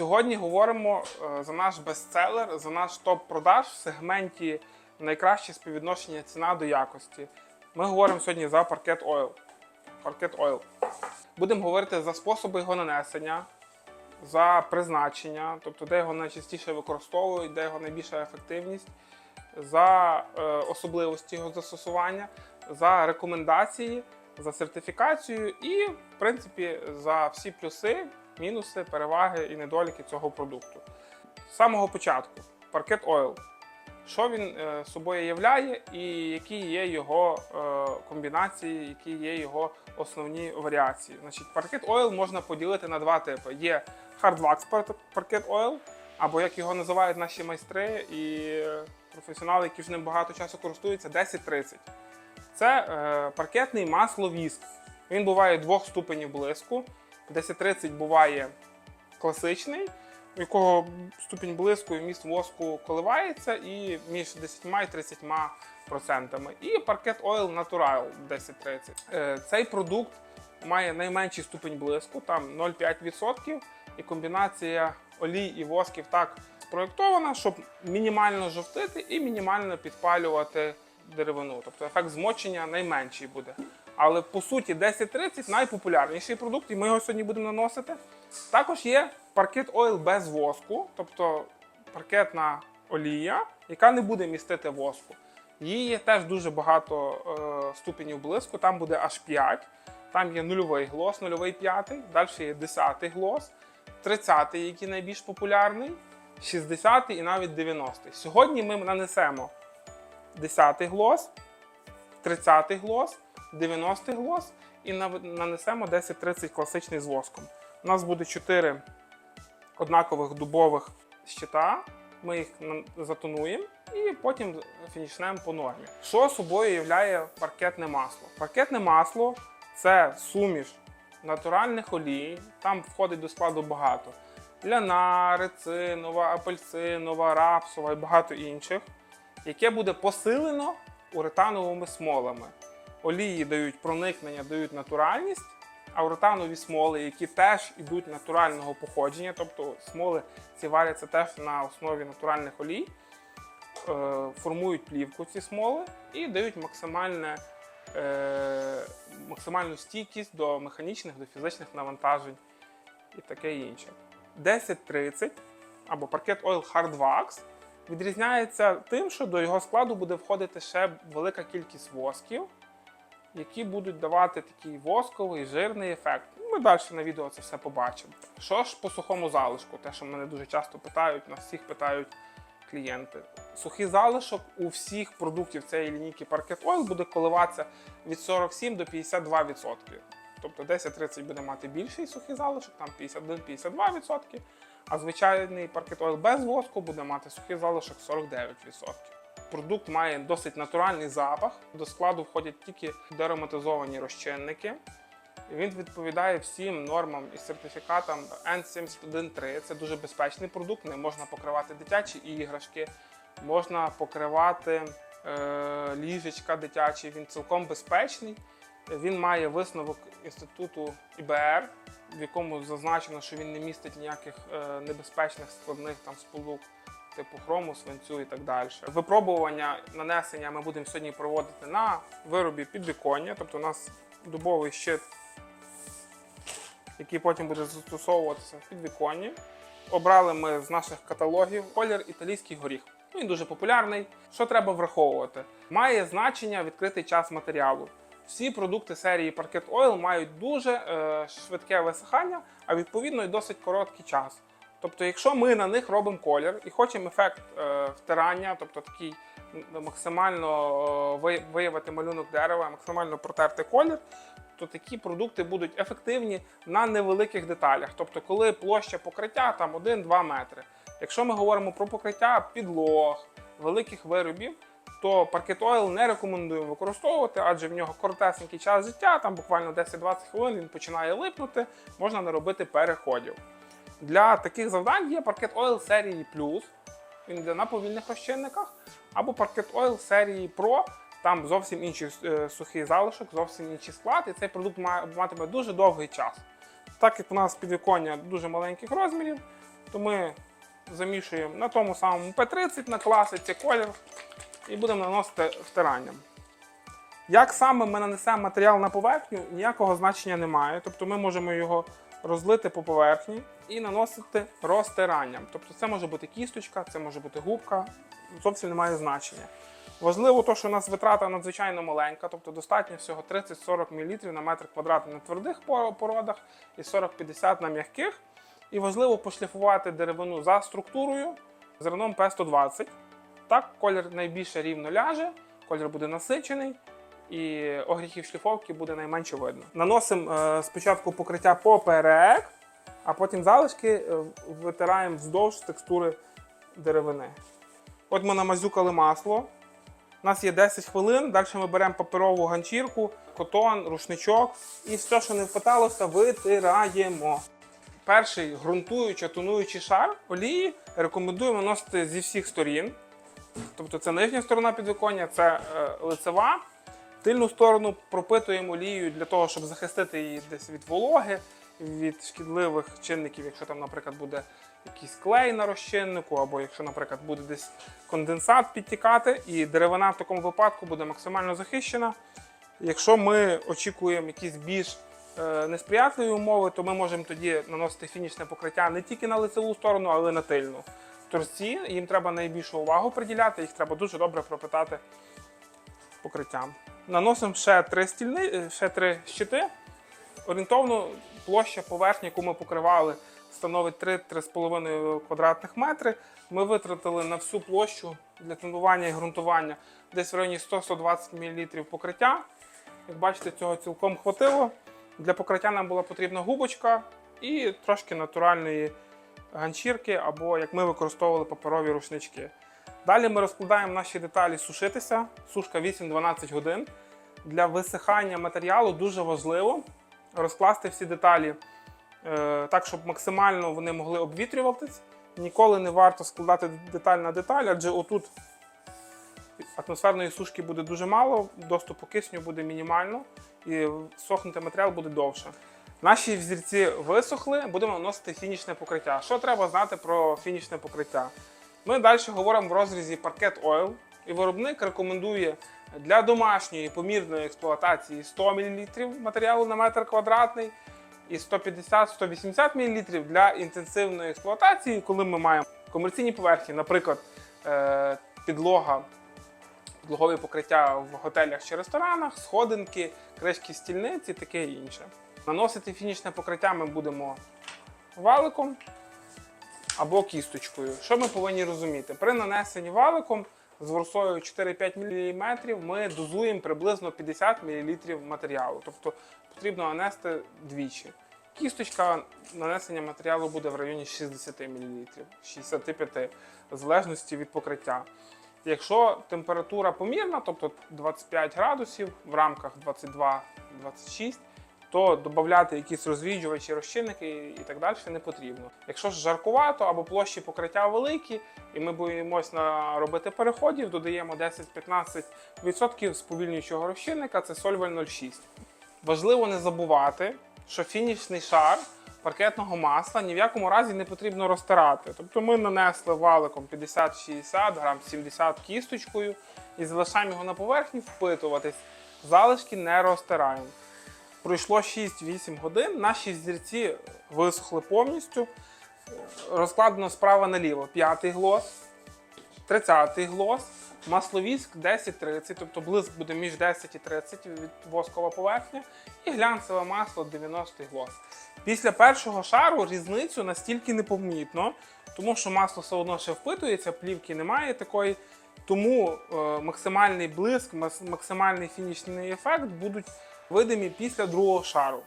Сьогодні говоримо е, за наш бестселер, за наш топ-продаж в сегменті найкраще співвідношення ціна до якості. Ми говоримо сьогодні за паркет Oil. Паркет Oil. Будемо говорити за способи його нанесення, за призначення, тобто де його найчастіше використовують, де його найбільша ефективність, за е, особливості його застосування, за рекомендації, за сертифікацію і, в принципі, за всі плюси, мінуси, переваги і недоліки цього продукту. З самого початку паркет Oil. Що він е, собою являє і які є його е, комбінації, які є його основні варіації. Значить, паркет Oil можна поділити на два типи: є Wax паркет Oil, або як його називають наші майстри і професіонали, які ж ним багато часу користуються, 1030. Це е, паркетний масло-віск. Він буває двох ступенів блиску. 1030 буває класичний, у якого ступінь блиску і міст воску коливається і між 10 і 30 процентами. І паркет Oil Natural 1030. Е, Цей продукт має найменший ступінь блиску, там 0,5%, і комбінація олій і восків так спроєктована, щоб мінімально жовтити і мінімально підпалювати деревину. Тобто ефект змочення найменший буде. Але по суті 1030 найпопулярніший продукт, і ми його сьогодні будемо наносити. Також є паркет ойл без воску, тобто паркетна олія, яка не буде містити воску. Її є теж дуже багато е, ступенів блиску, там буде аж 5. Там є нульовий глос, нульовий п'ятий, далі є 10 глос, 30 який найбільш популярний, 60 і навіть 90 Сьогодні ми нанесемо 10 глос, 30 глос, 90 глос і нанесемо 10-30 класичний з воском. У нас буде 4 однакових дубових щита. Ми їх затонуємо і потім фінішнемо по нормі. Що собою являє паркетне масло? Паркетне масло це суміш натуральних олій, там входить до складу багато. Ляна, рецинова, апельсинова, рапсова і багато інших, яке буде посилено уретановими смолами. Олії дають проникнення, дають натуральність, а уретанові смоли, які теж йдуть натурального походження, тобто смоли ці варяться теж на основі натуральних олій, е, формують плівку ці смоли і дають максимальне, е, максимальну стійкість до механічних, до фізичних навантажень і таке інше. 1030 або паркет Oil Hard Wax відрізняється тим, що до його складу буде входити ще велика кількість восків, які будуть давати такий восковий, жирний ефект. Ми далі на відео це все побачимо. Що ж по сухому залишку, те, що мене дуже часто питають, нас всіх питають клієнти. Сухий залишок у всіх продуктів цієї лінійки Parket Oil буде коливатися від 47 до 52%. Тобто 10-30 буде мати більший сухий залишок, там 51-52%, а звичайний Parket без воску буде мати сухий залишок 49%. Продукт має досить натуральний запах. До складу входять тільки деароматизовані розчинники. Він відповідає всім нормам і сертифікатам N713. Це дуже безпечний продукт. Не можна покривати дитячі іграшки, можна покривати е, ліжечка дитячі. Він цілком безпечний. Він має висновок інституту ІБР, в якому зазначено, що він не містить ніяких е, небезпечних складних там сполук типу хрому, свинцю і так далі. Випробування нанесення ми будемо сьогодні проводити на виробі підвіконня, тобто у нас дубовий щит, який потім буде застосовуватися в підвіконні. Обрали ми з наших каталогів колір італійський горіх. Він дуже популярний. Що треба враховувати? Має значення відкритий час матеріалу. Всі продукти серії Parket Oil мають дуже е, швидке висихання, а відповідно і досить короткий час. Тобто, якщо ми на них робимо колір і хочемо ефект е, втирання, тобто такий максимально е, виявити малюнок дерева, максимально протерти колір, то такі продукти будуть ефективні на невеликих деталях. Тобто, коли площа покриття там 1-2 метри. Якщо ми говоримо про покриття підлог, великих виробів, то Oil не рекомендуємо використовувати, адже в нього коротесенький час життя, там буквально 10-20 хвилин він починає липнути, можна не робити переходів. Для таких завдань є Parket Oil серії Plus, він йде на повільних розчинниках, або Parket Oil серії Pro, там зовсім інший е, сухий залишок, зовсім інший склад, і цей продукт має- матиме дуже довгий час. Так як у нас підвіконня дуже маленьких розмірів, то ми замішуємо на тому самому P30 на класиці колір і будемо наносити втиранням. Як саме ми нанесемо матеріал на поверхню, ніякого значення немає. Тобто ми можемо його розлити по поверхні і наносити розтиранням. Тобто це може бути кісточка, це може бути губка, зовсім немає значення. Важливо, то, що у нас витрата надзвичайно маленька, тобто достатньо всього 30-40 мл на метр квадратний на твердих породах і 40-50 на м'яких. І важливо пошліфувати деревину за структурою зерном P120. Так, колір найбільше рівно ляже, колір буде насичений і огріхів шліфовки буде найменше видно. Наносимо е, спочатку покриття поперек, а потім залишки е, витираємо вздовж текстури деревини. От ми намазюкали масло. У нас є 10 хвилин. Далі ми беремо паперову ганчірку, котон, рушничок і все, що не впиталося, витираємо. Перший ґрунтуючий, тонуючий шар олії рекомендуємо наносити зі всіх сторін. Тобто це нижня сторона підвіконня, це е, лицева. Тильну сторону пропитуємо олією для того, щоб захистити її десь від вологи, від шкідливих чинників, якщо там, наприклад, буде якийсь клей на розчиннику, або якщо, наприклад, буде десь конденсат підтікати, і деревина в такому випадку буде максимально захищена. Якщо ми очікуємо якісь більш е, несприятливі умови, то ми можемо тоді наносити фінішне покриття не тільки на лицеву сторону, але й на тильну. Торці їм треба найбільшу увагу приділяти, їх треба дуже добре пропитати покриттям. Наносимо ще три стільни, е, ще три щити. Орієнтовно площа поверхні, яку ми покривали, становить 3-3,5 квадратних метри. Ми витратили на всю площу для тонування і ґрунтування десь в районі 100-120 мл покриття. Як бачите, цього цілком хватило. Для покриття нам була потрібна губочка і трошки натуральної ганчірки, або як ми використовували паперові рушнички. Далі ми розкладаємо наші деталі сушитися, сушка 8-12 годин. Для висихання матеріалу дуже важливо розкласти всі деталі е, так, щоб максимально вони могли обвітрюватись. Ніколи не варто складати деталь на деталь, адже отут атмосферної сушки буде дуже мало, доступу кисню буде мінімально і сохнути матеріал буде довше. Наші взірці висохли, будемо наносити фінішне покриття. Що треба знати про фінішне покриття? Ми далі говоримо в розрізі паркет Oil, і виробник рекомендує для домашньої помірної експлуатації 100 мл матеріалу на метр квадратний і 150-180 мл для інтенсивної експлуатації, коли ми маємо комерційні поверхні, наприклад, е, підлога, підлогові покриття в готелях чи ресторанах, сходинки, кришки стільниць і таке інше. Наносити фінішне покриття ми будемо валиком або кісточкою. Що ми повинні розуміти? При нанесенні валиком з ворсою 4-5 мм ми дозуємо приблизно 50 мл матеріалу. Тобто потрібно нанести двічі. Кісточка нанесення матеріалу буде в районі 60 мл, 65 в залежності від покриття. Якщо температура помірна, тобто 25 градусів в рамках 22-26, то додати якісь розвіджувачі, розчинники і так далі не потрібно. Якщо ж жаркувато або площі покриття великі, і ми боїмось на робити переходів, додаємо 10-15% сповільнюючого розчинника, це сольваль 06. Важливо не забувати, що фінішний шар паркетного масла ні в якому разі не потрібно розтирати. Тобто ми нанесли валиком 50-60 грам 70 кісточкою і залишаємо його на поверхні впитуватись. Залишки не розтираємо. Пройшло 6-8 годин, наші зірці висохли повністю. Розкладено справа наліво. П'ятий глос, 30-й глос, масловіск 10-30, тобто блиск буде між 10 і 30 від воскова поверхня, і глянцеве масло 90-й глос. Після першого шару різницю настільки непомітно, тому що масло все одно ще впитується, плівки немає такої. Тому е, максимальний блиск, максимальний фінішний ефект будуть видимі після другого шару.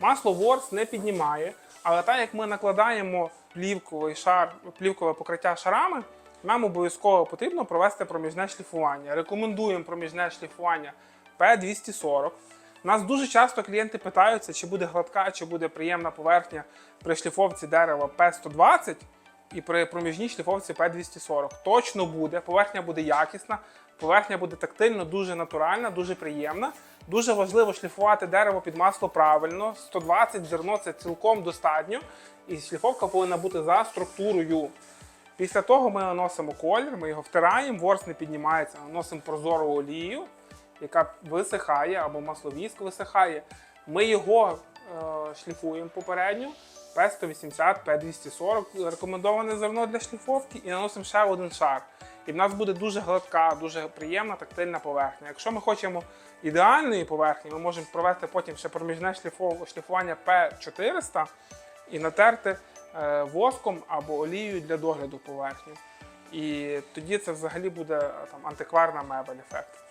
Масло ворс не піднімає, але так як ми накладаємо плівковий шар, плівкове покриття шарами, нам обов'язково потрібно провести проміжне шліфування. Рекомендуємо проміжне шліфування P240. Нас дуже часто клієнти питаються, чи буде гладка, чи буде приємна поверхня при шліфовці дерева P120 і при проміжній шліфовці P240. Точно буде, поверхня буде якісна, поверхня буде тактильно дуже натуральна, дуже приємна. Дуже важливо шліфувати дерево під масло правильно. 120 зерно це цілком достатньо. І шліфовка повинна бути за структурою. Після того ми наносимо колір, ми його втираємо, ворс не піднімається, наносимо прозору олію, яка висихає або масловіск висихає. Ми його е, шліфуємо попередньо. P180, P240 рекомендоване зерно для шліфовки і наносимо ще один шар. І в нас буде дуже гладка, дуже приємна тактильна поверхня. Якщо ми хочемо ідеальної поверхні, ми можемо провести потім ще проміжне шліфування P400 і натерти е, воском або олією для догляду поверхню. І тоді це взагалі буде е, там, антикварна мебель ефект.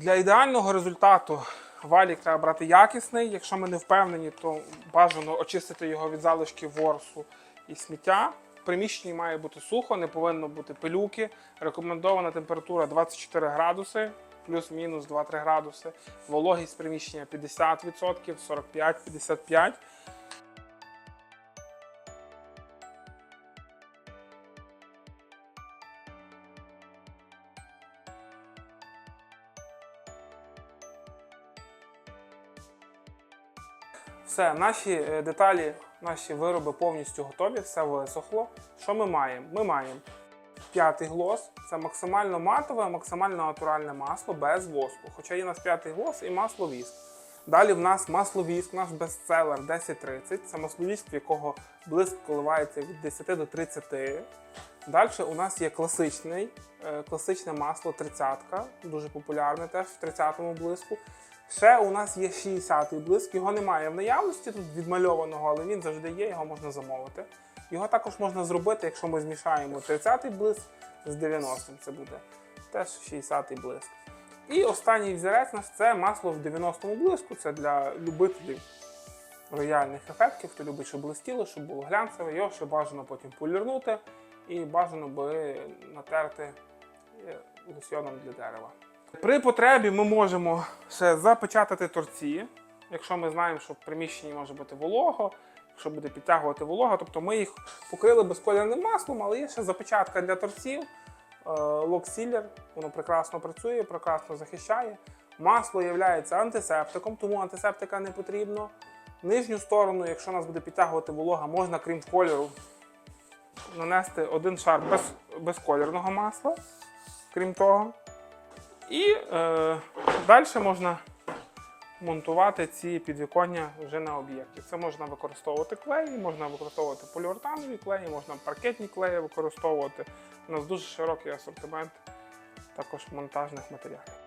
Для ідеального результату валік треба брати якісний. Якщо ми не впевнені, то бажано очистити його від залишків ворсу і сміття. В приміщенні має бути сухо, не повинно бути пилюки. Рекомендована температура 24 градуси, плюс-мінус 2-3 градуси. Вологість приміщення 50%, 45-55%. Все, наші е, деталі, наші вироби повністю готові, все висохло. Що ми маємо? Ми маємо п'ятий глос, це максимально матове, максимально натуральне масло без воску. Хоча є у нас п'ятий глос і масло віск. Далі в нас масло віск, наш бестселер 1030. Це масло віск, в якого блиск коливається від 10 до 30. Далі у нас є класичний, е, класичне масло 30, дуже популярне теж в 30-му блиску. Ще у нас є 60-й блиск, його немає в наявності тут відмальованого, але він завжди є, його можна замовити. Його також можна зробити, якщо ми змішаємо 30-й блиск з 90-м, це буде теж 60-й блиск. І останній взірець наш це масло в 90-му блиску, це для любителів рояльних ефектів, хто любить, щоб блистіло, щоб було глянцеве, його ще бажано потім полірнути і бажано би натерти е, лосьоном для дерева. При потребі ми можемо ще запечатати торці, якщо ми знаємо, що в приміщенні може бути волого, якщо буде підтягувати волога, тобто ми їх покрили безколірним маслом, але є ще запечатка для торців. Локсілер, воно прекрасно працює, прекрасно захищає. Масло є антисептиком, тому антисептика не потрібно. Нижню сторону, якщо нас буде підтягувати волога, можна, крім кольору, нанести один шар без, безколірного масла, крім того. І е, далі можна монтувати ці підвіконня вже на об'єкті. Це можна використовувати клеї, можна використовувати поліуретанові клеї, можна паркетні клеї використовувати. У нас дуже широкий асортимент також монтажних матеріалів.